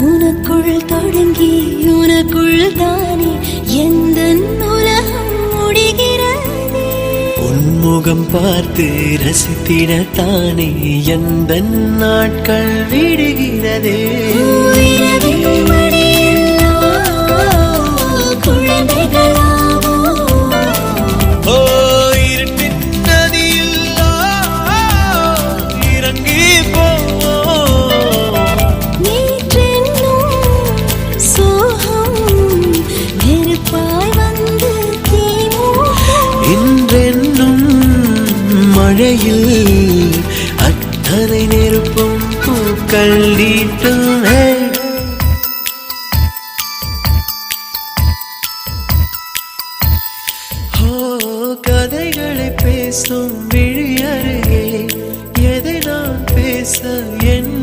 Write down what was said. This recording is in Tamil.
உனக்குள் தொடங்கி உனக்குள் தானே எந்த உலகம் முடிகிறதே? உன்முகம் பார்த்து ரசித்திடத்தானே எந்த நாட்கள் விடுகிறதே? என்றென்னும் மழையில் அத்தனை நெருப்பும் பூக்கள் நீட்டும் கதைகளை பேசும் விழி அருகே எதை நான் பேச என்